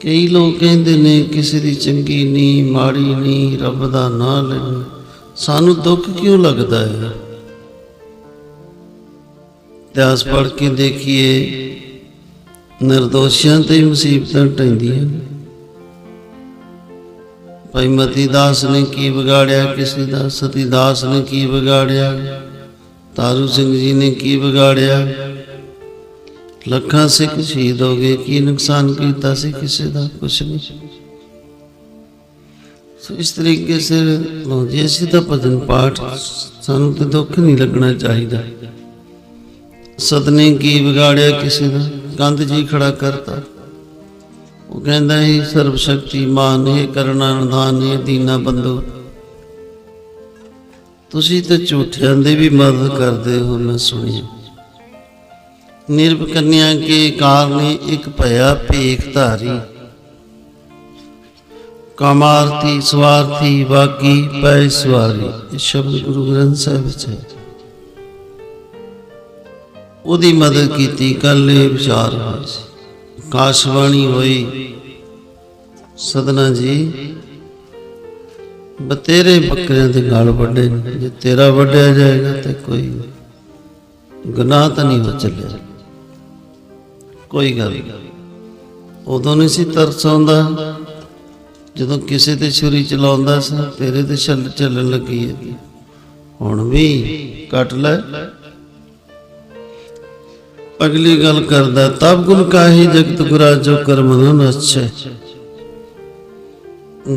ਕਈ ਲੋਕ ਕਹਿੰਦੇ ਨੇ, ਕਿਸੇ ਦੀ ਚੰਗੀ ਨਹੀਂ, ਮਾੜੀ ਨਹੀਂ ਰੱਬ ਦਾ ਨਾਂ ਲੈਣਾ। ਸਾਨੂੰ ਦੁੱਖ ਕਿਉਂ ਲੱਗਦਾ ਹੈ? ਇਤਿਹਾਸ ਪੜ੍ਹ ਕੇ ਦੇਖੀਏ, ਨਿਰਦੋਸ਼ੀਆਂ ਤੇ ਮੁਸੀਬਤਾਂ ਟੈਂਦੀਆਂ ਭਾਈ ਮਤੀ ਦਾਸ ਨੇ ਕੀ ਵਿਗਾੜਿਆ, ਕਿਸੇ ਦਾ ਸਤੀ ਦਾਸ ਨੇ ਕੀ ਵਿਗਾੜਿਆ? ਤਾਰੂ ਸਿੰਘ ਜੀ ਨੇ ਕੀ ਵਿਗਾੜਿਆ? ਲੱਖਾਂ ਸਿੱਖ ਸ਼ਹੀਦ ਹੋ ਗਏ, ਕੀ ਨੁਕਸਾਨ ਕੀਤਾ ਸੀ ਕਿਸੇ ਦਾ? ਕੁਛ ਨਹੀਂ। ਸੋ ਇਸ ਤਰੀਕੇ ਸੇ ਲੋ ਅਸੀਂ ਤਾਂ ਭਜਨ ਪਾਠ, ਸਾਨੂੰ ਤੇ ਦੁੱਖ ਨਹੀਂ ਲੱਗਣਾ ਚਾਹੀਦਾ। ਸਤਨੇ ਕੀ ਵਿਗਾੜਿਆ ਕਿਸੇ ਦਾ? ਕੰਧ ਜੀ ਖੜਾ ਕਰਤਾ। ਉਹ ਕਹਿੰਦਾ ਹੈ ਸਰਬ ਸ਼ਕਤੀਮਾਨ ਹੈ, ਕਰਨਾ ਨਿਧਾਨ ਹੈ, ਦੀਨਾ ਬੰਦੋ। ਤੁਸੀਂ ਤਾਂ ਝੂਠਿਆਂ ਦੇ ਵੀ ਮਦਦ ਕਰਦੇ ਹੋ, ਮੈਂ ਸੁਣੀ ਨਿਰਭ ਕੰਨਿਆ ਕੇ ਕਾਰਨੇ ਇੱਕ ਭਇਆ ਭੇਖ ਧਾਰੀ। ਕਾਮਾਰਤੀ ਸਵਾਰਥੀ ਬਾਗੀ ਪੈ ਸਵਾਰੀ ਇਹ ਸ਼ਬਦ ਗੁਰੂ ਗ੍ਰੰਥ ਸਾਹਿਬ ਵਿੱਚ ਹੈ। ਉਹਦੀ ਮਦਦ ਕੀਤੀ ਕੱਲ ਇਹ ਵਿਚਾਰ ਹੋਇਆ ਸੀ। ਕਾਸ਼ਵਾਣੀ ਹੋਈ, ਸਦਨਾ ਜੀ ਬਤੇਰੇ ਬੱਕਰਿਆਂ ਦੇ ਗਾਲ ਵੱਡੇ ਨੇ, ਜੇ ਤੇਰਾ ਵੱਡਿਆ ਜਾਏਗਾ ਤੇ ਕੋਈ ਗੁਨਾਹ ਤਾਂ ਨਹੀਂ ਹੋ ਚੱਲਿਆ। ਕੋਈ ਗੱਲ ਨਹੀਂ। ਉਦੋਂ ਨਹੀਂ ਸੀ ਤਰਸ ਆਉਂਦਾ। ਜਦੋਂ ਕਿਸੇ ਤੇ ਛੁਰੀ ਚਲਾਉਂਦਾ ਸੀ ਤੇਰੇ ਤੇ ਛੱਲ ਚੱਲਣ ਲੱਗੀ ਹੈ। ਹੁਣ ਵੀ ਕੱਟ ਲੈ। ਅਗਲੀ ਗੱਲ ਕਰਦਾ ਤਬ ਗੁਣ ਕਾਹੀ ਜਗਤ ਗੁਰਾ ਜੋ ਕਰਮ ਨ ਨਸਛੈ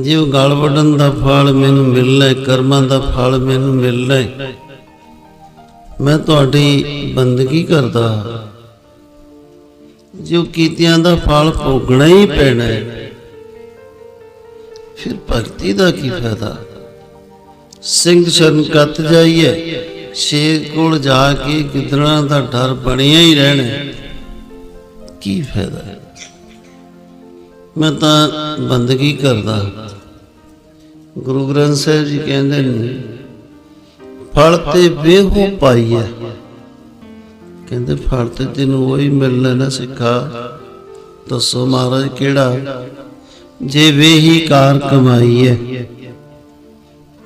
ਜਿਉ ਗਲ ਵੱਢਣ ਦਾ ਫਲ ਮੈਨੂੰ ਮਿਲਣਾ ਹੈ, ਕਰਮਾਂ ਦਾ ਫਲ ਮੈਨੂੰ ਮਿਲਣਾ ਹੈ। ਮੈਂ ਤੁਹਾਡੀ ਬੰਦਗੀ ਕਰਦਾ। ਜੋ ਕੀਤਿਆਂ ਦਾ ਫਲ ਭੋਗਣਾ ਹੀ ਪੈਣਾ ਹੈ। ਫਿਰ ਭਗਤੀ ਦਾ ਕੀ ਫਾਇਦਾ? ਸਿੰਘ ਸ਼ਰਨ ਕੱਤ ਜਾਈਏ, ਸ਼ੇਰ ਕੋਲ ਜਾ ਕੇ ਗਿੱਦੜਾਂ ਦਾ ਡਰ ਬਣਿਆ ਹੀ ਰਹਿਣਾ ਕੀ ਫਾਇਦਾ ਮੈਂ ਤਾਂ ਬੰਦਗੀ ਕਰਦਾ। ਗੁਰੂ ਗ੍ਰੰਥ ਸਾਹਿਬ ਜੀ ਕਹਿੰਦੇ ਨੇ, ਫਲ ਤੇ ਵੇਹੋ ਪਾਈਐ ਕਹਿੰਦੇ ਫਲ ਤੇ ਤੈਨੂੰ ਉਹੀ ਮਿਲਣਾ ਨਾ ਸਿੱਖਾ। ਦੱਸੋ ਮਹਾਰਾਜ, ਕਿਹੜਾ? ਜੇ ਵੇਹੀ ਕਾਰ ਕਮਾਈ ਹੈ,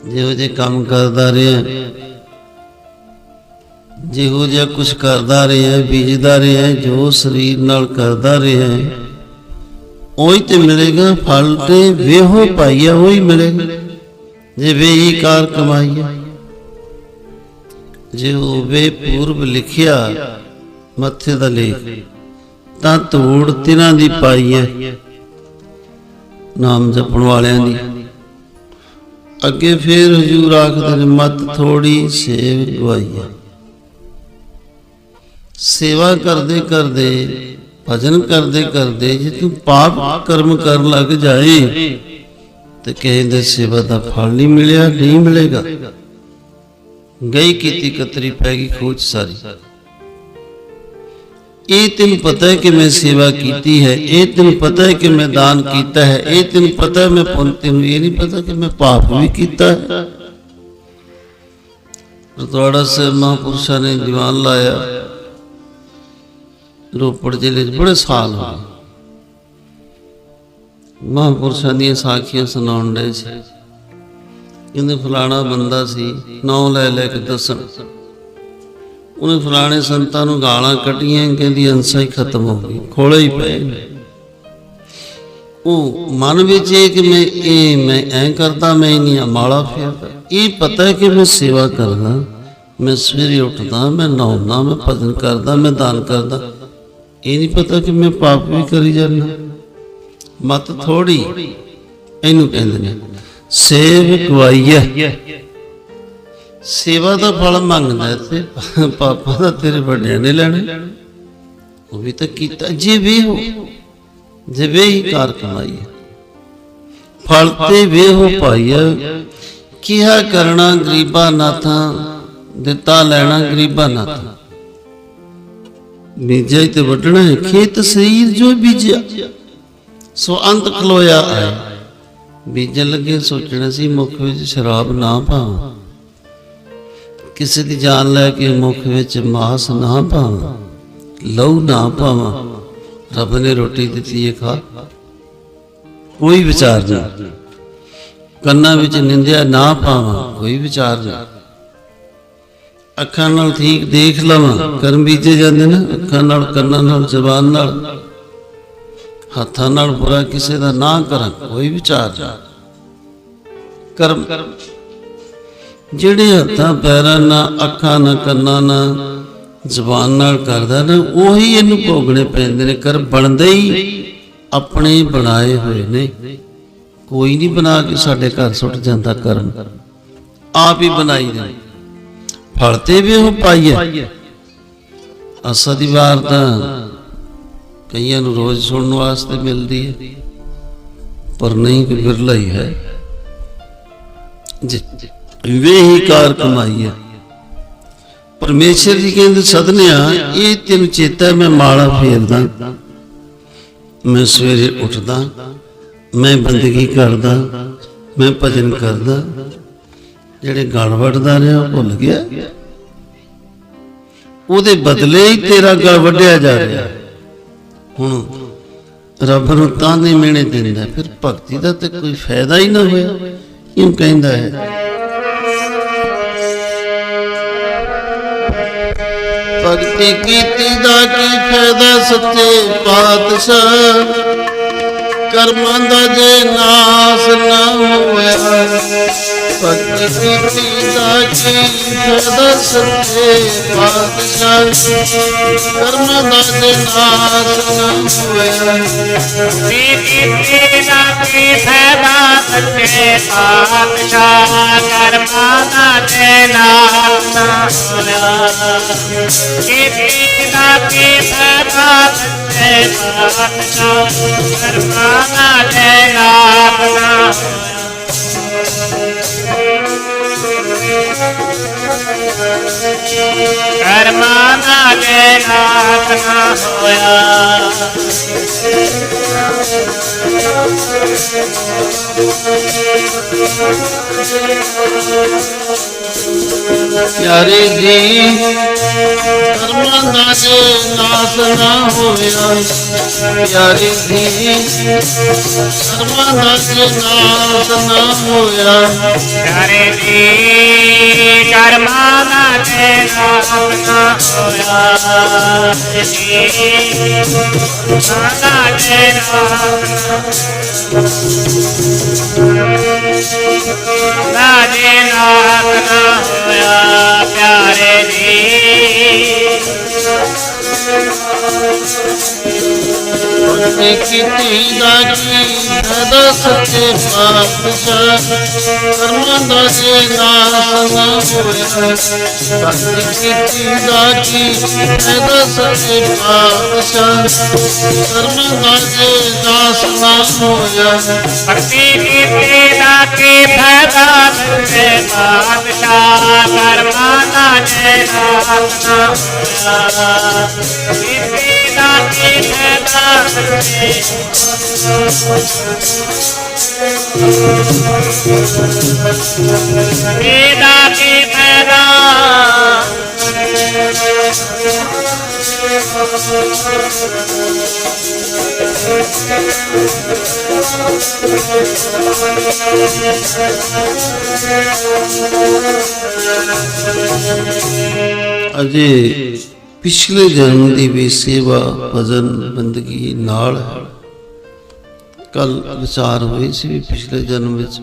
ਜਿਹੋ ਜੇ ਕੰਮ ਕਰਦਾ ਰਿਹਾ, ਜਿਹੋ ਜਿਹਾ ਕੁਝ ਕਰਦਾ ਰਿਹਾ, ਬੀਜਦਾ ਰਿਹਾ, ਜੋ ਸਰੀਰ ਨਾਲ ਕਰਦਾ ਰਿਹਾ, ਉਹੀ ਤੇ ਮਿਲੇਗਾ, ਫਲ ਤੇ ਵੇਹੋ ਪਾਈਆ, ਉਹੀ ਮਿਲੇਗਾ। ਜੇ ਵੇਹੀ ਕਾਰ ਕਮਾਈਆ ਜੇ ਉਹ ਵੇ ਪੂਰਬ ਲਿਖਿਆ, ਮੱਥੇ ਦਾ ਲੇਖ। ਤਾਂ ਧੂੜ ਤਿਨਾਂ ਦੀ ਪਾਈ ਹੈ ਨਾਮ ਜਪਣ ਵਾਲਿਆਂ ਦੀ। ਅੱਗੇ ਫੇਰ ਹਜੂਰ ਆਖਦੇ ਨੇ, ਮਤ ਥੋੜੀ ਸੇਵ ਗਵਾਈ ਸੇਵਾ ਕਰਦੇ ਕਰਦੇ, ਭਜਨ ਕਰਦੇ ਕਰਦੇ ਜੇ ਤੂੰ ਪਾਪ ਕਰਮ ਕਰਨ ਲੱਗ ਜਾਏ, ਤੇ ਕਹਿੰਦੇ ਸੇਵਾ ਦਾ ਫਲ ਨਹੀਂ ਮਿਲਿਆ, ਨਹੀਂ ਮਿਲੇਗਾ। ਗਈ ਕੀਤੀ ਕਤਰੀ ਪੈ ਗਈ ਖੋਜ ਸਾਰੀ ਇਹ ਤੈਨੂੰ ਪਤਾ ਹੈ ਕਿ ਮੈਂ ਸੇਵਾ ਕੀਤੀ ਹੈ ਇਹ ਤੈਨੂੰ ਪਤਾ ਹੈ ਕਿ ਮੈਂ ਦਾਨ ਕੀਤਾ ਹੈ ਇਹ ਤੈਨੂੰ ਪਤਾ ਹੈ ਮੈਂ ਪੁੰਨ ਤੈਨੂੰ ਇਹ ਨਹੀਂ ਪਤਾ ਕਿ ਮੈਂ ਪਾਪ ਵੀ ਕੀਤਾ ਹੈ ਰਤਵਾੜਾ ਸਾਹਿਬ ਮਹਾਂਪੁਰਸ਼ਾਂ ਨੇ ਦੀਵਾਨ ਲਾਇਆ ਰੋਪੜ ਜ਼ਿਲ੍ਹੇ 'ਚ ਬੜੇ ਸਾਲ ਹੋ ਗਏ ਮਹਾਂਪੁਰਸ਼ਾਂ ਦੀਆਂ ਸਾਖੀਆਂ ਸੁਣਾਉਣ ਦੇ ਸੀ ਕਹਿੰਦੇ ਫਲਾਣਾ ਬੰਦਾ ਸੀ, ਨਾਂ ਲੈ ਲੈ ਕੇ ਦੱਸਣ। ਉਹਨੇ ਫਲਾਣੇ ਸੰਤਾਂ ਨੂੰ ਗਾਲਾਂ ਕੱਢੀਆਂ, ਕਹਿੰਦੀ ਅੰਸਾ ਹੀ ਖਤਮ ਹੋ ਗਈ, ਖੋਲੇ ਹੀ ਪਏ ਉਹ ਮਨ ਵਿੱਚ ਇਹ ਕਿ ਮੈਂ ਇਹ, ਮੈਂ ਐਂ ਕਰਦਾ, ਮੈਂ ਨਹੀਂ ਮਾਲਾ ਫੇਰਦਾ। ਇਹ ਪਤਾ ਹੈ ਕਿ ਮੈਂ ਸੇਵਾ ਕਰਦਾ, ਮੈਂ ਸਵੇਰੇ ਉੱਠਦਾ, ਮੈਂ ਨਹਾਉਂਦਾ, ਮੈਂ ਭਜਨ ਕਰਦਾ, ਮੈਂ ਦਾਨ ਕਰਦਾ। ਇਹ ਨਹੀਂ ਪਤਾ ਕਿ ਮੈਂ ਪਾਪ ਵੀ ਕਰੀ ਜਾਂਦਾ। ਮਤ ਥੋੜੀ ਇਹਨੂੰ ਕਹਿੰਦੇ ਨੇ। ਸੇਵ ਗਵਾਈਆ ਸੇਵਾ ਦਾ ਫਲ ਮੰਗਦਾ ਤੇ ਪਾਪਾ ਦਾ ਤੇਰੇ ਵੱਡਿਆਂ ਨੇ ਲੈਣਾ। ਉਹ ਵੀ ਤਾਂ ਕੀਤਾ ਜੇ ਵੀ ਹੋ, ਜੇ ਵੇ ਹੀ ਕਾਰ ਕਮਾਈ ਹੈ। ਫਲ ਤੇ ਵੇ ਹੋ ਪਾਈਆ ਕਿਹਾ ਕਰਨਾ ਗਰੀਬਾ ਨਾਥਾਂ, ਦਿੱਤਾ ਲੈਣਾ ਗਰੀਬਾ ਨਾਥਾਂ। ਬੀਜਿਆ ਹੀ ਤੇ ਵੱਢਣਾ ਹੈ, ਖੇਤ ਸਰੀਰ ਜੋ ਬੀਜਿਆ, ਸੋ ਅੰਤ ਖਲੋਇਆ ਹੈ ਬੀਜਣ ਲੱਗੇ ਸੋਚਣਾ ਸੀ, ਮੁਖ ਵਿੱਚ ਸ਼ਰਾਬ ਨਾ ਪਾਵਾਂ। ਕਿਸੇ ਦੀ ਜਾਨ ਲੈ ਕੇ ਮੁਖ ਵਿੱਚ ਮਾਸ ਨਾ ਪਾਵਾਂ। ਲਹੂ ਨਾ ਪਾਵਾਂ। ਰੱਬ ਨੇ ਰੋਟੀ ਦਿੱਤੀ ਹੈ ਖਾ। ਕੋਈ ਵਿਚਾਰ ਨਹੀਂ। ਕੰਨਾਂ ਵਿੱਚ ਨਿੰਦਿਆ ਨਾ ਪਾਵਾਂ, ਕੋਈ ਵਿਚਾਰ ਨਹੀਂ। ਅੱਖਾਂ ਨਾਲ ਠੀਕ ਦੇਖ ਲਵਾਂ। ਕਰਮ ਬੀਜੇ ਜਾਂਦੇ ਨੇ, ਅੱਖਾਂ ਨਾਲ, ਕੰਨਾਂ ਨਾਲ, ਜ਼ਬਾਨ ਨਾਲ। ਹੱਥਾਂ ਨਾਲ ਬੁਰਾ ਕਿਸੇ ਦਾ ਨਾ ਕਰਾਂ, ਕੋਈ ਵਿਚਾਰ ਨਹੀਂ ਕਰਮ। ਜਿਹੜੇ ਹੱਥਾਂ ਪੈਰਾਂ ਨਾਲ, ਅੱਖਾਂ ਨਾਲ, ਕੰਨਾਂ ਨਾਲ, ਜ਼ਬਾਨ ਨਾਲ ਕਰਦਾ ਨਾ, ਉਹੀ ਇਹਨੂੰ ਭੋਗਣੇ ਪੈਂਦੇ ਨੇ। ਕਰ ਬਣਦੇ ਹੀ ਆਪਣੇ ਬਣਾਏ ਹੋਏ ਨੇ। ਕੋਈ ਨਹੀਂ ਬਣਾ ਕੇ ਸਾਡੇ ਘਰ ਸੁੱਟ ਜਾਂਦਾ ਕਰਮ। ਆਪ ਹੀ ਬਣਾਈ ਦੇ। ਫਲ ਤੇ ਵੀ ਉਹ ਪਾਈਏ। ਅਸਾਂ ਦੀ ਵਾਰ ਤਾਂ ਕਈਆਂ ਨੂੰ ਰੋਜ਼ ਸੁਣਨ ਵਾਸਤੇ ਮਿਲਦੀ ਹੈ, ਪਰ ਨਹੀਂ ਕਿ ਬਿਰਲਾ ਹੀ ਹੈ। ਜੀ ਵੇ ਕਾਰ ਕਮਾਈ ਹੈ। ਪਰਮੇਸ਼ਰ ਜੀ ਕਹਿੰਦੇ, ਸਦਨਿਆ, ਇਹ ਤੈਨੂੰ ਚੇਤਾ ਮੈਂ ਮਾਲਾ ਫੇਰਦਾ। ਮੈਂ ਸਵੇਰੇ ਉੱਠਦਾ, ਮੈਂ ਬੰਦਗੀ ਕਰਦਾ, ਮੈਂ ਭਜਨ ਕਰਦਾ। ਜਿਹੜੇ ਗਲ ਵੱਢਦਾ ਰਿਹਾ, ਉਹ ਭੁੱਲ ਗਿਆ। ਉਹਦੇ ਬਦਲੇ ਹੀ ਤੇਰਾ ਗਲ ਵੱਢਿਆ ਜਾ ਰਿਹਾ। ਹੁਣ ਰੱਬ ਨੂੰ ਤਾਂ ਤਾਨੇ ਮਿਹਣੇ ਦਿੰਦਾ, ਫਿਰ ਭਗਤੀ ਦਾ ਤੇ ਕੋਈ ਫਾਇਦਾ ਹੀ ਨਾ ਹੋਇਆ। ਕਿਉਂ ਕਹਿੰਦਾ ਹੈ। ਭਗਤੀ ਕੀਤੀ ਦਾ ਕੀ ਫਾਇਦਾ ਸੱਚੇ ਪਾਤਸ਼ਾਹ? ਕਰਮਾਂ ਦਾ ਜੇ ਨਾਸ ਨਾ ਹੋਇਆ ਭਗਤੀ ਕੀਤੀ ਦਾ ਕੀ ਫਾਇਦਾ ਸੱਚੇ ਪਾਤਸ਼ਾਹ ਕਰਮਾਂ ਦਾ ਜੇ ਨਾਸ ਨਾ ਹੋਇਆ ਕੀਤੀ ਦਾ ਕੀ ਫਾਇਦਾ ਸੱਚੇ ਪਾਤਸ਼ਾਹ ਕਰਮਾਂ ਦਾ ਤੇ ਨਾਮ ਹੋਇਆ ਕੀਤੀ ਦਾ ਕੀ ਫਾਇਦਾ ਸੱਚੇ ਪਾਤਸ਼ਾਹ ਕਰਮਾਂ ਦਾ ਤੇ ਨਾਮ ਨਾ ਕਰਮਾਂ ਦਾ ਤੇ ਨਾਮ ਨਾ ਹੋਇਆ ਪਿਆਰੇ ਜੀ ਕਰਮਾਂ ਦਾ ਜੇ ਨਾਸ ਨਾ ਹੋਇਆ। ਪਿਆਰੇ ਜੀ ਕਰਮਾਂ ਦਾ ਜੇ ਨਾਸ ਨਾ ਹੋਇਆ। ਕਰੇ ਜੀ ਕਰਮਾਂ ਦਾ ਤੇ ਨਾਮ ਨਾ ਹੋਇਆ। ਜੀ ਨਾਦਾ ਤੇ ਨਾਮ ਨਾ ਜੇ ਨਾਮ ਨਾ ਹੋਇਆ ਪਿਆਰੇ ਜੀ ਭਗਤੀ ਕੀਤੀ ਦਾ ਕੀ ਸੱਚੇ ਪਾਤਸ਼ਾਹ ਕਰਮਾਂ ਦਾ ਜੇ ਨਾਸ ਨਾ ਹੋਇਆ ਭਗਤੀ ਕੀਤੀ ਦਾ ਕੀ ਸੱਚੇ ਪਾਤਸ਼ਾਹ ਕਰਮਾਂ ਦਾ ਜੇ ਨਾਸ ਨਾ ਹੋਇਆ ਭਗਤੀ ਕੀਤੀ ਦਾ ਕੀ ਸੱਚੇ ਪਾਤਸ਼ਾਹ ਕਰਮਾਂ ਦਾ ਜੇ ਨਾਮ ਨਾ ਹੋਇਆ ਕੀਤੀ ਦਾ ਕੀ ਕੀ ਫਾਇਦਾ? ਅਜੇ ਪਿਛਲੇ ਜਨਮ ਦੀ ਵੀ ਸੇਵਾ ਭਜਨ ਬੰਦਗੀ ਨਾਲ ਕੱਲ ਵਿਚਾਰ ਹੋਈ ਸੀ ਵੀ ਪਿਛਲੇ ਜਨਮ ਵਿੱਚ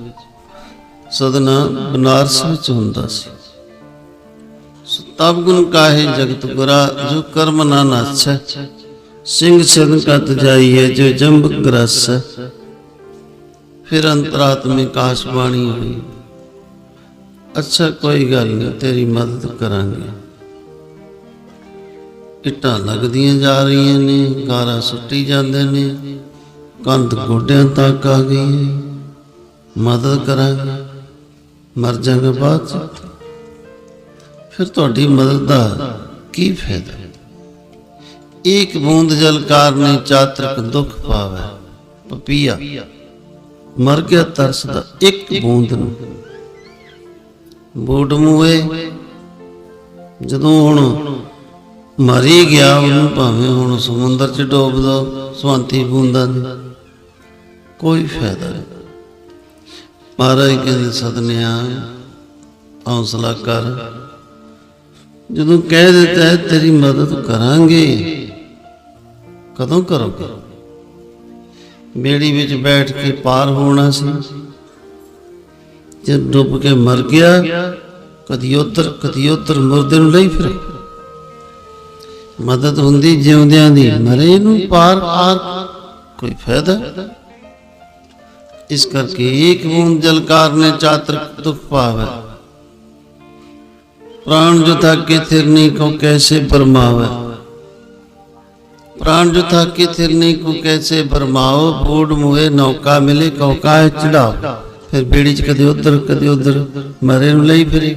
ਸਦਨਾ ਬਨਾਰਸ ਵਿੱਚ ਹੁੰਦਾ ਸੀ। ਤਬ ਗੁਣ ਕਾਹੇ ਜਗਤ ਗੁਰਾ, ਜੋ ਕਰਮ ਨਾ ਨਾਛੈ ਸਿੰਘ ਸਦਨ ਕਤ ਜਾਈਏ ਜੋ ਜੰਬ ਗ੍ਰਸ। ਫਿਰ ਅੰਤਰਾਤਮੇ ਕਾਸ਼ ਬਾਣੀ ਹੋਈ, ਅੱਛਾ ਕੋਈ ਗੱਲ ਨਹੀਂ ਤੇਰੀ ਮਦਦ ਕਰਾਂਗੇ। ਇੱਟਾਂ ਲੱਗਦੀਆਂ ਜਾ ਰਹੀਆਂ ਨੇ, ਗਾਰਾ ਸੁੱਟੀ ਜਾਂਦੇ ਨੇ, ਕੰਧ ਗੋਡਿਆਂ ਤੱਕ ਆ ਗਈ ਮਦਦ ਕਰਾਂਗੇ, ਮਰ ਜਾਗਾ ਬਾਅਦ ਫਿਰ ਤੁਹਾਡੀ ਮਦਦ ਦਾ ਕੀ ਫਾਇਦਾ? ਇੱਕ ਬੂੰਦ ਜਲ ਕਾਰਨੇ ਚਾਤਰਕ ਦੁੱਖ ਪਾਵੇ, ਪਪੀਆ। ਮਰ ਗਿਆ ਤਰਸਦਾ ਇੱਕ ਬੂੰਦ ਨੂੰ। ਬੂਟ ਮੂਏ ਜਦੋਂ ਹੁਣ ਮਰੀ ਗਿਆ ਉਹਨੂੰ ਭਾਵੇਂ ਹੁਣ ਸਮੁੰਦਰ 'ਚ ਡੋਬ ਦੋ ਸਵਾਂਤੀ ਬੂੰਦਾਂ ਦੀ। ਕੋਈ ਫਾਇਦਾ ਨਹੀਂ। ਮਹਾਰਾਜ ਕਹਿੰਦੇ ਸਦਨਿਆ ਹੌਸਲਾ ਕਰ। ਜਦੋਂ ਕਹਿ ਦਿੱਤਾ ਹੈ ਤੇਰੀ ਮਦਦ ਕਰਾਂਗੇ। ਕਦੋਂ ਕਰੋਗੇ? ਬੇੜੀ ਵਿੱਚ ਬੈਠ ਕੇ ਪਾਰ ਹੋਣਾ ਸੀ। ਜੇ ਡੁੱਬ ਕੇ ਮਰ ਗਿਆ, ਕਦੀ ਉੱਧਰ ਕਦੀ ਉੱਧਰ ਮੁਰਦੇ ਨੂੰ ਲਈ ਫਿਰੇ। ਮਦਦ ਹੁੰਦੀ ਜਿਉਂਦਿਆਂ ਦੀ, ਮਰੇ ਨੂੰ ਪਾਰ ਆਰ ਕੋਈ ਫਾਇਦਾ? ਇਸ ਕਰਕੇ ਇੱਕ ਬੂੰਦ ਜਲ ਕਾਰਨੇ ਚਾਤਰ ਦੁਖ ਪਾਵੇ। ਪ੍ਰਾਣ ਜੋ ਥਾਕੇ ਥਿਰਨੀ ਕੋ ਕੈਸੇ ਪਰਮਾਵੇ ਪ੍ਰਾਣ ਜੋ ਥਾਕੇ ਥਿਰਨੀ ਕੋ ਕੈਸੇ ਪਰਮਾਓ ਬੋੜ ਮੋਏ ਨੌਕਾ ਮਿਲੇ, ਕੌਕਾ ਚੜਾਓ ਫਿਰ ਬੇੜੀ ਚ ਕਦੇ ਉਧਰ ਕਦੇ ਉਧਰ, ਮਰੇ ਨੂੰ ਲਈ ਫਿਰੇ।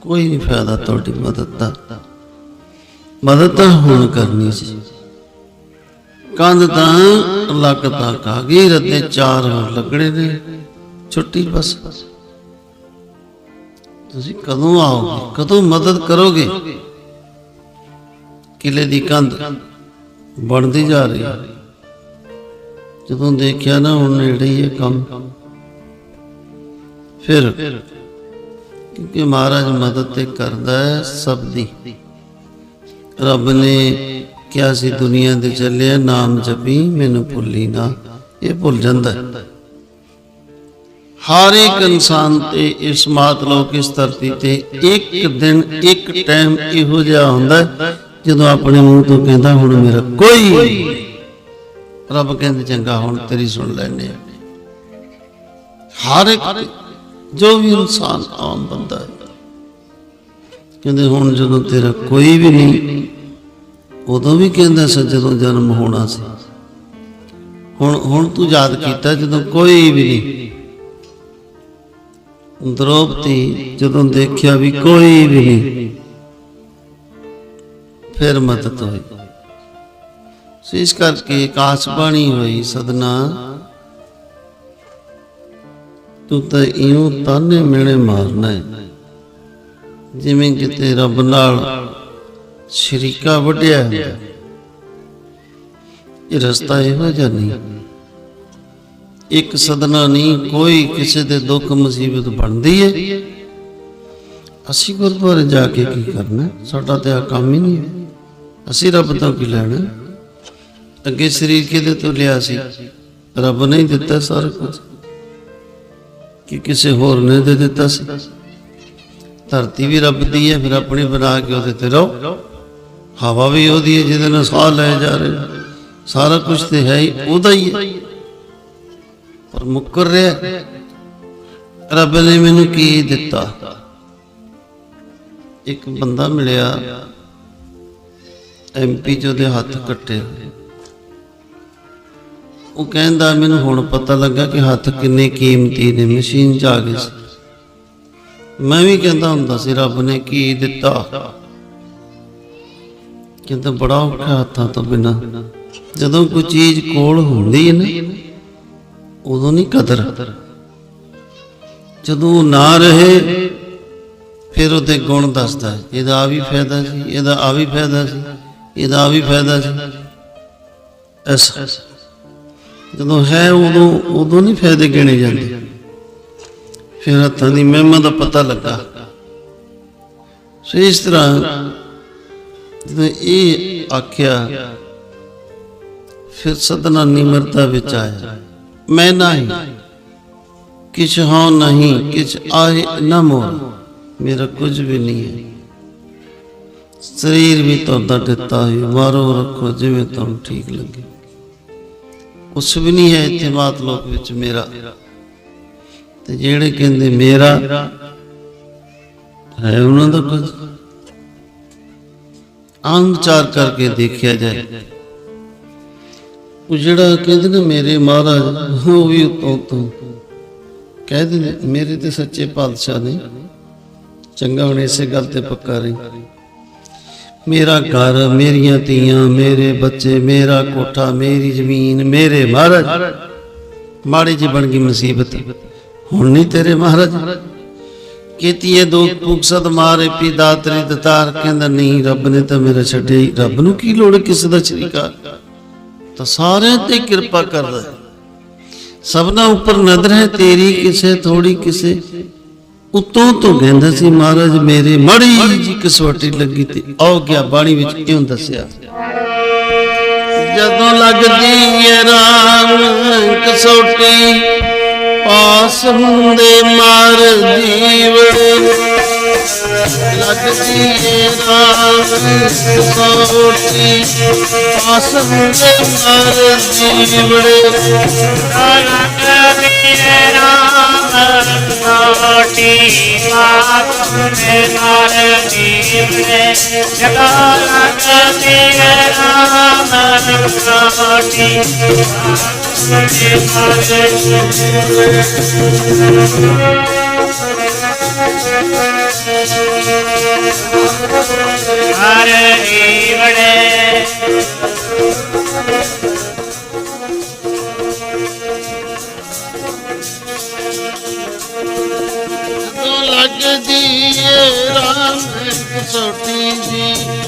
ਕੋਈ ਨਹੀਂ ਫਾਇਦਾ ਤੁਹਾਡੀ ਮਦਦ ਦਾ। ਮਦਦ ਤਾਂ ਹੁਣ ਕਰਨੀ ਸੀ। ਕੰਧ ਤਾਂ ਲੱਕ ਤੱਕ ਆ ਗਈ ਰੱਦੇ ਚਾਰ ਹੋਰ ਲੱਗਣੇ ਨੇ। ਛੁੱਟੀ ਬਸ। ਤੁਸੀਂ ਕਦੋਂ ਆਓਗੇ? ਕਦੋਂ ਮਦਦ ਕਰੋਗੇ? ਕਿਲੇ ਦੀ ਕੰਧ ਬਣਦੀ ਜਾ ਰਹੀ। ਜਦੋਂ ਦੇਖਿਆ ਨਾ, ਹੁਣ ਨੇੜੇ ਹੀ ਇਹ ਕੰਮ। ਫਿਰ ਕਿਉਂਕਿ ਮਹਾਰਾਜ ਮਦਦ ਤੇ ਕਰਦਾ ਹੈ ਸਭ ਦੀ। ਰੱਬ ਨੇ ਕਿਹਾ ਸੀ, ਦੁਨੀਆ ਦੇ ਚੱਲਿਆ, ਨਾਮ ਜਪੀ, ਮੈਨੂੰ ਭੁੱਲੀ ਨਾ। ਇਹ ਭੁੱਲ ਜਾਂਦਾ ਹੈ। ਹਰ ਇੱਕ ਇਨਸਾਨ ਤੇ ਇਸ ਮਾਤਲੋਕ ਇਸ ਧਰਤੀ ਤੇ ਇੱਕ ਦਿਨ, ਇੱਕ ਟਾਈਮ ਇਹੋ ਜਿਹਾ ਹੁੰਦਾ ਜਦੋਂ ਆਪਣੇ ਮੂੰਹ ਤੋਂ ਕਹਿੰਦਾ, ਹੁਣ ਮੇਰਾ ਕੋਈ ਰੱਬ ਕਹਿੰਦੇ, ਚੰਗਾ, ਹੁਣ ਤੇਰੀ ਸੁਣ ਲੈਨੇ ਹਰ ਇੱਕ, ਜੋ ਵੀ ਇਨਸਾਨ ਆਮ ਬੰਦਾ ਕਹਿੰਦੇ, ਹੁਣ ਜਦੋਂ ਤੇਰਾ ਕੋਈ ਵੀ ਨਹੀਂ ਉਦੋਂ ਵੀ ਕਹਿੰਦਾ ਸੀ ਜਦੋਂ ਜਨਮ ਹੋਣਾ ਸੀ। ਹੁਣ ਹੁਣ ਤੂੰ ਯਾਦ ਕੀਤਾ ਜਦੋਂ ਕੋਈ ਵੀ ਨਹੀਂ। ਦ੍ਰੋਪਦੀ ਜਦੋਂ ਦੇਖਿਆ ਵੀ ਕੋਈ ਵੀ ਨਹੀਂ, ਫਿਰ ਮਦਦ ਹੋਈ। ਇਸ ਕਰਕੇ ਕਾਸ ਬਾਣੀ ਹੋਈ, ਸਦਨਾ, ਤੂੰ ਤਾਂ ਇਉਂ ਤਾਨੇ ਮਿਹਣੇ ਮਾਰਨਾ ਹੈ। ਜਿਵੇਂ ਕਿਤੇ ਰੱਬ ਨਾਲ ਸ਼ਰੀਕਾ ਵੱਡਿਆ ਇਹ ਰਸਤਾ ਇਹੋ ਜਿਹਾ ਨਹੀਂ। ਇੱਕ ਸਦਨਾ ਨਹੀਂ, ਕੋਈ ਕਿਸੇ ਦੇ ਦੁੱਖ ਮੁਸੀਬਤ ਬਣਦੀ ਹੈ ਅਸੀਂ ਗੁਰਦੁਆਰੇ ਜਾ ਕੇ ਕੀ ਕਰਨਾ? ਸਾਡਾ ਤੇ ਆ ਕੰਮ ਹੀ ਨਹੀਂ ਅਸੀਂ ਰੱਬ ਤੋਂ ਕੀ ਲੈਣਾ? ਅੱਗੇ ਸਰੀਰ ਕਿਹਦੇ ਤੋਂ ਲਿਆ ਸੀ? ਰੱਬ ਨੇ ਦਿੱਤਾ ਸਾਰਾ ਕੁਝ। ਕਿ ਕਿਸੇ ਹੋਰ ਨੇ ਦੇ ਦਿੱਤਾ ਸੀ। ਧਰਤੀ ਵੀ ਰੱਬ ਦੀ ਹੈ, ਫਿਰ ਆਪਣੀ ਬਣਾ ਕੇ ਉਹਦੇ ਤੇ ਰਹੋ। ਹਵਾ ਵੀ ਉਹਦੀ ਹੈ, ਜਿਹਦੇ ਨਾਲ ਸਾਹ ਲੈ ਜਾ ਰਹੇ। ਸਾਰਾ ਕੁਝ ਤੇ ਹੈ ਹੀ, ਉਹਦਾ ਹੀ ਹੈ। ਪਰ ਮੁੱਕਰ ਰਿਹਾ। ਰੱਬ ਨੇ ਮੈਨੂੰ ਕੀ ਦਿੱਤਾ? ਇੱਕ ਬੰਦਾ ਮਿਲਿਆ ਐਮਪੀ ਚ ਉਹਦੇ ਹੱਥ ਕੱਟੇ ਉਹ ਕਹਿੰਦਾ, ਮੈਨੂੰ ਹੁਣ ਪਤਾ ਲੱਗਾ ਕਿ ਹੱਥ ਕਿੰਨੇ ਕੀਮਤੀ ਨੇ, ਮਸ਼ੀਨ ਚ ਆ ਗਏ ਸੀ। ਮੈਂ ਵੀ ਕਹਿੰਦਾ ਹੁੰਦਾ ਸੀ, ਰੱਬ ਨੇ ਕੀ ਦਿੱਤਾ? ਕਹਿੰਦਾ ਬੜਾ ਔਖਾ ਹੱਥਾਂ ਤੋਂ ਬਿਨਾ। ਜਦੋਂ ਕੋਈ ਚੀਜ਼ ਕੋਲ ਹੁੰਦੀ ਹੈ ਨਾ, ਉਦੋਂ ਨਹੀਂ ਕਦਰ। ਜਦੋਂ ਨਾ ਰਹੇ, ਫਿਰ ਉਹਦੇ ਗੁਣ ਦੱਸਦਾ ਇਹਦਾ ਆ ਵੀ ਫਾਇਦਾ ਸੀ, ਇਹਦਾ ਆ ਵੀ ਫਾਇਦਾ ਸੀ, ਇਹਦਾ ਆ ਵੀ ਫਾਇਦਾ ਸੀ। ਐਸਾ। ਜਦੋਂ ਹੈ ਉਦੋਂ ਉਦੋਂ ਨਹੀਂ ਫਾਇਦੇ ਗਿਣੇ ਜਾਂਦੇ। ਫਿਰ ਹੱਥਾਂ ਦੀ ਮਹਿਮਾ ਦਾ ਪਤਾ ਲੱਗਾ। ਸੋ ਇਸ ਤਰ੍ਹਾਂ ਜਦੋਂ ਇਹ ਆਖਿਆ, ਫਿਰ ਸਦਨਾ ਨਿਮਰਤਾ ਵਿੱਚ ਆਇਆ। ਮੈਂ ਨਹੀਂ, ਕਿਛ ਹਾਂ ਨਹੀਂ, ਕਿਛ ਆਏ ਨਾ ਮੋਰ। ਮੇਰਾ ਕੁਝ ਵੀ ਨਹੀਂ ਹੈ। ਸਰੀਰ ਵੀ ਤੁਹਾਡਾ ਦਿੱਤਾ ਹੈ ਮਾਰੋ ਰੱਖੋ, ਜਿਵੇਂ ਤੁਹਾਨੂੰ ਠੀਕ ਲੱਗੇ। ਕੁਛ ਵੀ ਨਹੀਂ ਹੈ ਇੱਥੇ ਮਾਤ ਲੋਕ ਵਿੱਚ ਮੇਰਾ। ਤੇ ਜਿਹੜੇ ਕਹਿੰਦੇ ਮੇਰਾ, ਹੈ ਉਹਨਾਂ ਦਾ ਕੁਝ? ਆਮ ਕਰਕੇ ਦੇਖਿਆ ਜਾਏ। ਉਹ ਜਿਹੜਾ ਕਹਿੰਦੇ ਨੇ ਮੇਰੇ ਮਹਾਰਾਜ, ਉਹ ਵੀ ਉਤੋਂ ਤੋਂ ਕਹਿ ਦਿੰਦੇ ਮੇਰੇ ਤੇ ਸੱਚੇ ਪਾਤਸ਼ਾਹ ਨੇ। ਚੰਗਾ ਹੁਣ ਇਸੇ ਗੱਲ ਤੇ ਪੱਕਾ ਰਹੀ। ਮੇਰਾ ਘਰ, ਮੇਰੀਆਂ ਧੀਆਂ, ਮੇਰੇ ਬੱਚੇ, ਮੇਰਾ ਕੋਠਾ, ਮੇਰੀ ਜ਼ਮੀਨ, ਮੇਰੇ ਮਹਾਰਾਜ। ਮਾੜੀ ਜੀ ਬਣ ਗਈ ਮੁਸੀਬਤ। ਹੁਣ ਨਹੀਂ ਤੇਰੇ ਮਹਾਰਾਜ। ਕੀਤੀਏ ਦੋ ਪੁਕਸਦ ਮਾਰੇ ਪੀ ਦਾਤਰੀ ਦਤਾਰ ਕਹਿੰਦਾ ਨਹੀਂ, ਰੱਬ ਨੇ ਤਾਂ ਮੇਰਾ ਛੱਡਿਆ ਰੱਬ ਨੂੰ ਕੀ ਲੋੜ ਕਿਸੇ ਦਾ ਸ਼ਰੀਕਾ ਤਾਂ ਸਾਰਿਆਂ ਤੇ ਕਿਰਪਾ ਕਰਦਾ ਸਭਨਾ ਉੱਪਰ ਨਜ਼ਰ ਹੈ ਤੇਰੀ, ਕਿਸੇ ਥੋੜੀ ਕਿਸੇ। ਉਤੋਂ ਤੋਂ ਕਹਿੰਦਾ ਸੀ, ਮਹਾਰਾਜ, ਮੇਰੇ ਮੜੀ ਜੀ ਕਸਵੱਟੀ ਲੱਗੀ ਤੇ ਆਉ ਗਿਆ ਬਾਣੀ ਵਿੱਚ ਕਿਉਂ ਦੱਸਿਆ। ਜਦੋਂ ਲੱਗਦੀ ਏ ਰਾਮ ਕਸੋਟੀ ਪਾਸ ਹੁੰਦੇ ਮਾਰ ਜੀਵੜੇ ਲੱਗਦੀ ਏ ਰਾਮ ਕਸੋਟੀ ਪਾਸ ਹੁੰਦੇ ਮਾਰ ਜੀਵੜੇ ਅਲਕ ਮੇਰੇ ਰਾਮ ਕੋਟੀ ਮਾਤ ਮੇ ਮਾਰ ਜੀਵਨੇ, ਜਗਾ ਲੱਗਦੀ ਏ ਰਾਮ ਕਸੋਟੀ ਜੀ ਆਸ ਹੁੰਦੇ ਮਾਰ ਜੀਵੜੇ ਜਦੋਂ ਲੱਗਦੀ ਏ ਰਾਮ ਕਸੋਟੀ ਆਸ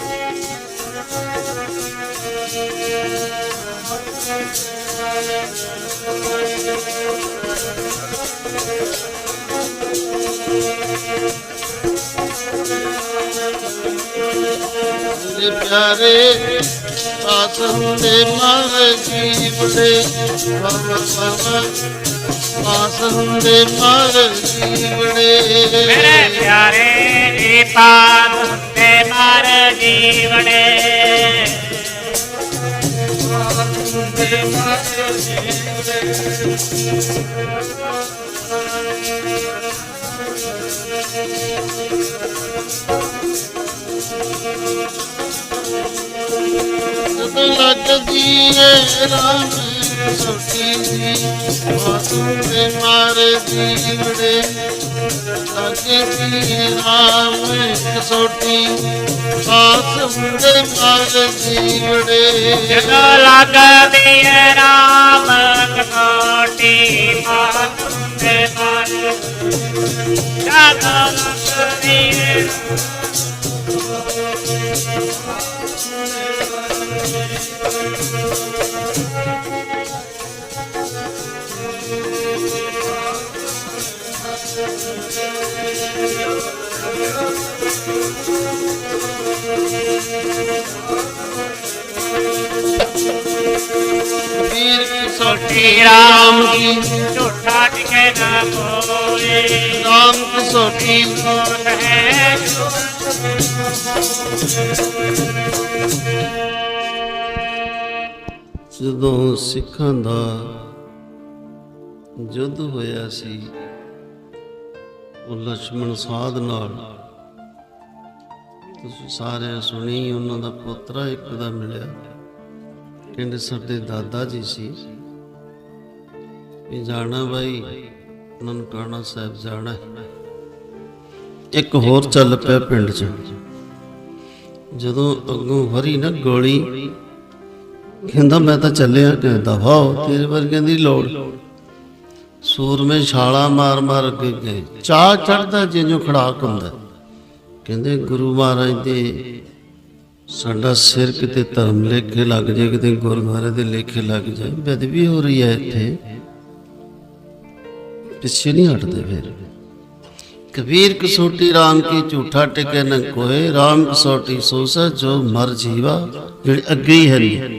ਜੀਵੜੇ ਜਗਾ ਲਕ ਮੇਰੇ ਰਾਮ ਕੋਟੀ ਮਾਤ ਮੇ ਮਾਰ ਜੀਵਨੇ ਜਗਾ ਲਕ ਮੇਰੇ ਪਿਆਰੇ ਆਸ ਹੁੰਦੇ ਮਾਰ ਜੀਵੜੇ ਦੀ ਪਾਤ ਤੇ ਲੱਗਦੀ ਏ ਰਾਮ ਸੋਟੀ ਦੀ ਮਾਸੂ ਦੇ ਮਾਰੇ ਜੀਵੜੇ ਲੱਗਦੀ ਏ ਰਾਮ ਸੋਟੀ ਆਸ ਹੁੰਦੇ ਮਾਰੇ ਜੀਵੜੇ ਜਗਾ ਲੱਗਦੀ ਹੈ ਰਾਮ। ਕਟੋਟੀ ਪਾਤ ਤੇ ਮਰ ਜਗਾ ਲੱਗਦੀ ਹੈ ਵੀਰ ਕੀ ਸੋਟੀ ਸੋਟੀ ਰਾਮ ਰਾਮ ਕੀ ਕੀ ਝੂਠਾ ਟਿਕੇ ਨਾ ਕੋਏ ਰਾਮ ਕੀ ਸੋਟੀ ਕੋਟ ਹੈ ਜਦੋਂ ਸਿੱਖਾਂ ਦਾ ਯੁੱਧ ਹੋਇਆ ਸੀ ਉਹ ਲక్ష్మణ ਸਾਧ ਨਾਲ। ਤੁਸੀਂ ਸਾਰੇ ਸੁਣੀ, ਉਹਨਾਂ ਦਾ ਪੁੱਤਰਾ ਇੱਕ ਦਾ ਮਿਲਿਆ। ਕਹਿੰਦੇ ਸਾਡੇ ਦਾਦਾ ਜੀ ਸੀ। ਇਹ ਜਾਣਾ ਬਾਈ, ਉਹਨਾਂ ਨੂੰ ਕਾਣਾ ਸਾਹਿਬ ਜਾਣਾ ਇੱਕ ਹੋਰ ਚੱਲ ਪਿਆ ਪਿੰਡ 'ਚ। ਜਦੋਂ ਅੱਗੋਂ ਵਰੀ ਨਾ ਗੋਲੀ, ਕਹਿੰਦਾ, ਮੈਂ ਤਾਂ ਚੱਲਿਆ, ਕਹਿੰਦਾ, ਵਾਹ, ਤੇਰੇ ਵਰਗਿਆਂ ਦੀ ਲੋੜ। ਸੂਰਮੇ ਛਾਲਾ ਮਾਰ ਮਾਰ ਕੇ ਗਏ। ਚਾਹ ਚੜਦਾ ਜਿਉਂ ਖੜਾਕ ਹੁੰਦਾ। ਕਹਿੰਦੇ ਗੁਰੂ ਮਹਾਰਾਜ ਦੇ ਸਾਡਾ ਸਿਰ ਕਿਤੇ ਧਰਮ ਲੇਖੇ ਲੱਗ ਜਾਏ, ਕਿਤੇ ਗੁਰਦੁਆਰੇ ਦੇ ਲੇਖੇ ਲੱਗ ਜਾਏ ਬਦਬੀ ਹੋ ਰਹੀ ਹੈ ਇੱਥੇ। ਪਿੱਛੇ ਨਹੀਂ ਹਟਦੇ ਫਿਰ। ਕਬੀਰ ਕਸੋਟੀ RAM ਕੀ ਝੂਠਾ ਟਿਕੇ ਨ ਕੋਏ। RAM ਕਸੋਟੀ ਸੋਸਾ ਜੋ ਮਰ ਜੀਵਾ, ਜਿਹੜੇ ਅੱਗੇ ਹੀ ਹੈ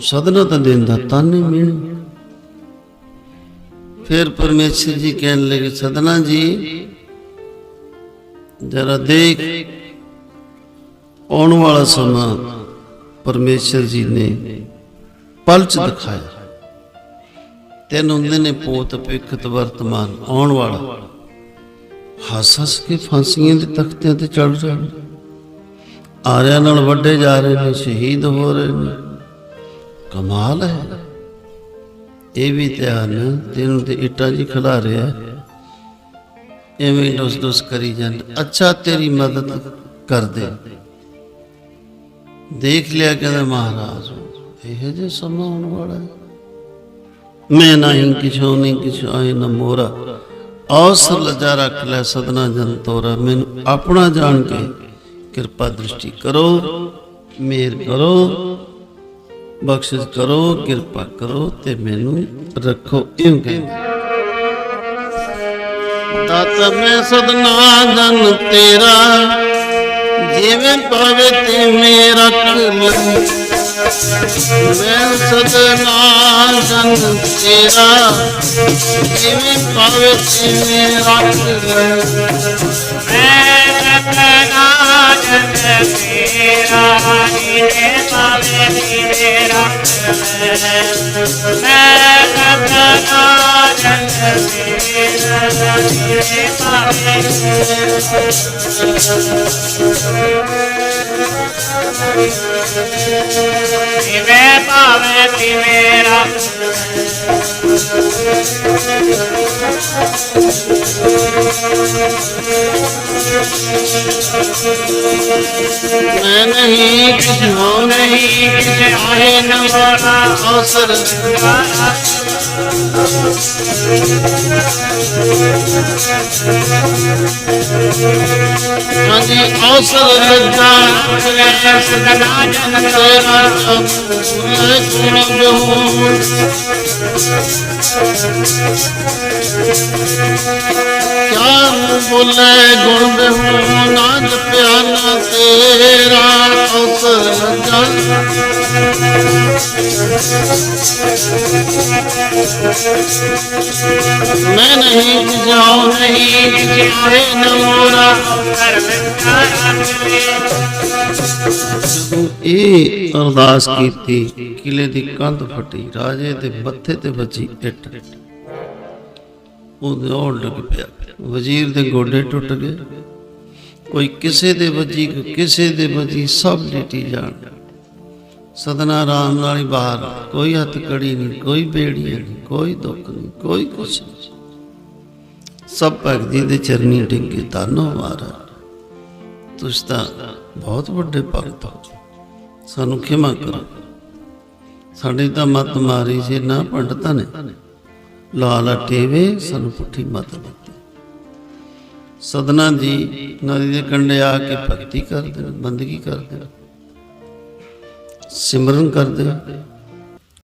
ਸਦਨਾ ਤਾਂ ਦਿੰਦਾ, ਤਨ ਮੀਣ। ਫਿਰ ਪਰਮੇਸ਼ਰ ਜੀ ਕਹਿਣ ਲੱਗੇ, ਸਦਨਾ ਜੀ, ਜਰਾ ਦੇਖ, ਆਉਣ ਵਾਲਾ ਸਮਾਂ ਪਰਮੇਸ਼ਰ ਜੀ ਨੇ ਪਲਚ ਦਿਖਾਇਆ। ਤਿੰਨ ਹੁੰਦੇ ਨੇ ਪੋਤ ਭਿਖਤ ਵਰਤਮਾਨ ਆਉਣ ਵਾਲਾ। ਹੱਸ ਹੱਸ ਕੇ ਫਾਂਸੀਆਂ ਦੇ ਤਖਤਿਆਂ ਤੇ ਚੜ ਰਹੇ ਆਰਿਆਂ ਨਾਲ ਵੱਡੇ ਜਾ ਰਹੇ ਨੇ, ਸ਼ਹੀਦ ਹੋ ਰਹੇ ਨੇ। ਕਮਾਲ ਹੈ। ਇਹ ਵੀ ਧਿਆਨ ਤੈਨੂੰ ਤੇ ਇੱਟਾਂ ਜੀ ਖਿਲਾ ਰਿਹਾ ਐਵੇਂ ਡੁਸ ਡੁਸ ਕਰੀ ਜਾਂਦਾ। ਅੱਛਾ, ਤੇਰੀ ਮਦਦ ਕਰ ਦੇ ਦੇਖ ਲਿਆ ਕਹਿੰਦਾ, ਮਹਾਰਾਜ, ਇਹ ਜੇ ਸਮਾਂ ਆਉਣ ਵਾਲਾ ਹੈ। ਮੈਂ ਨਹੀਂ ਕਿਛੋ ਨਹੀਂ ਕਿਛ ਆਏ, ਨਾ ਮੋਰਾ ਔਸਰ ਲਜਾ ਰੱਖ ਲੈ ਸਦਨਾ ਜਨ ਤੋਰਾ। ਮੈਨੂੰ ਆਪਣਾ ਜਾਣ ਕੇ ਕਿਰਪਾ ਦ੍ਰਿਸ਼ਟੀ ਕਰੋ ਮੇਰ ਕਰੋ। ਬਖਸ਼ਿਸ਼ ਕਰੋ ਕਿਰਪਾ ਕਰੋ ਤੇ ਮੈਨੂੰ ਰੱਖੋ ਇਉਂ ਕਹਿੰਦੇ। ਦਾਤਾ ਮੈਂ ਸਦਨਾ ਜਨ ਤੇਰਾ ਜਿਵੇਂ ਪਾਵੇ ਤੇ ਮੇਰਾ ਰੱਖ ਮੈਂ ਸਦਨਾ ਜਨ ਤੇਰਾ ਜਿਵੇਂ ਪਾਵੇ ਤੇ ਮੇਰਾ ਰੱਖ ਮੈਂ ਸਤਨਾ ਜਨ ਤੇਰਾ। ਨੀਨੇ ਪਾਵੇ ਨੀਨੇ ਰੱਖ ਮੈਂ ਸਤਨਾ ਜਨ ਤੇਰਾ ਨੀਨੇ ਪਾਵੇ ਜਿਵੇਂ ਪਾਵੇ ਤਿਵੇਂ ਰੱਖ ਮੈਂ ਨਹੀਂ ਕਿਛ ਹੋ ਨਹੀਂ ਕਿਛ ਆਏ ਨ ਮੋਰਾ ਅਵਸਰ ਹਾਂਜੀ ਅਵਸਰ ਲੱਗਾ ਲੈ ਸਦਨਾ ਜਨ ਤੇਰਾ ਲੈ ਗੁਣ ਬਹੂ Thank you. ਕਿਆ ਬੋਲੇ ਗੁਣ ਬਹੂ ਨਾ ਜਪਿਆ ਤੇਰਾ ਅਵਸਰ ਲੱਗਾ ਮੈਂ ਨਹੀਂ ਜਾਉ ਨਹੀਂ ਜਿਆਰੇ ਨ ਕਰ ਜਦੋਂ ਇਹ ਅਰਦਾਸ ਕੀਤੀ, ਕਿਲੇ ਦੀ ਕੰਧ ਫਟੀ, ਰਾਜੇ ਦੇ ਮੱਥੇ ਤੇ ਵੱਜੀ ਇੱਟ। ਉਹਦੇ ਔੜ ਡਿੱਗ ਪਿਆ। ਵਜ਼ੀਰ ਦੇ ਗੋਡੇ ਟੁੱਟ ਗਏ। ਕੋਈ ਕਿਸੇ ਦੇ ਵੱਜੀ ਕਿਸੇ ਦੇ ਵੱਜੀ, ਸਭ ਲਿਟੀ ਜਾਣ। ਸਦਨਾ ਰਾਮ ਨਾਲ ਹੀ ਬਾਹਰ, ਕੋਈ ਹੱਥ ਕੜੀ ਨਹੀਂ, ਕੋਈ ਬੇੜੀ ਨਹੀਂ, ਕੋਈ ਦੁੱਖ ਨਹੀਂ, ਕੋਈ ਕੁਛ ਸਭ ਭਗਤੀ ਦੇ ਚਰਨੀ ਡਿੱਗੇ ਤਾਨੋ ਮਾਰਾ। ਤੁਸੀਂ ਤਾਂ ਬਹੁਤ ਵੱਡੇ ਭਗਤ ਹੋ। ਸਾਨੂੰ ਖਿਮਾ ਕਰੋ। ਸਾਡੀ ਤਾਂ ਮਤ ਮਾਰੀ ਸੀ, ਨਾ ਪੰਡਤਾਂ ਨੇ। ਲਾਲਾ ਟੇਵੇ, ਸਾਨੂੰ ਪੁੱਠੀ ਮਤ ਦਿੱਤੀ। ਸਦਨਾ ਜੀ ਨਦੀ ਦੇ ਕੰਢੇ ਆ ਕੇ ਭਗਤੀ ਕਰਦੇ ਨੇ ਬੰਦਗੀ ਕਰਦੇ ਨੇ ਸਿਮਰਨ ਕਰਦੇ ਨੇ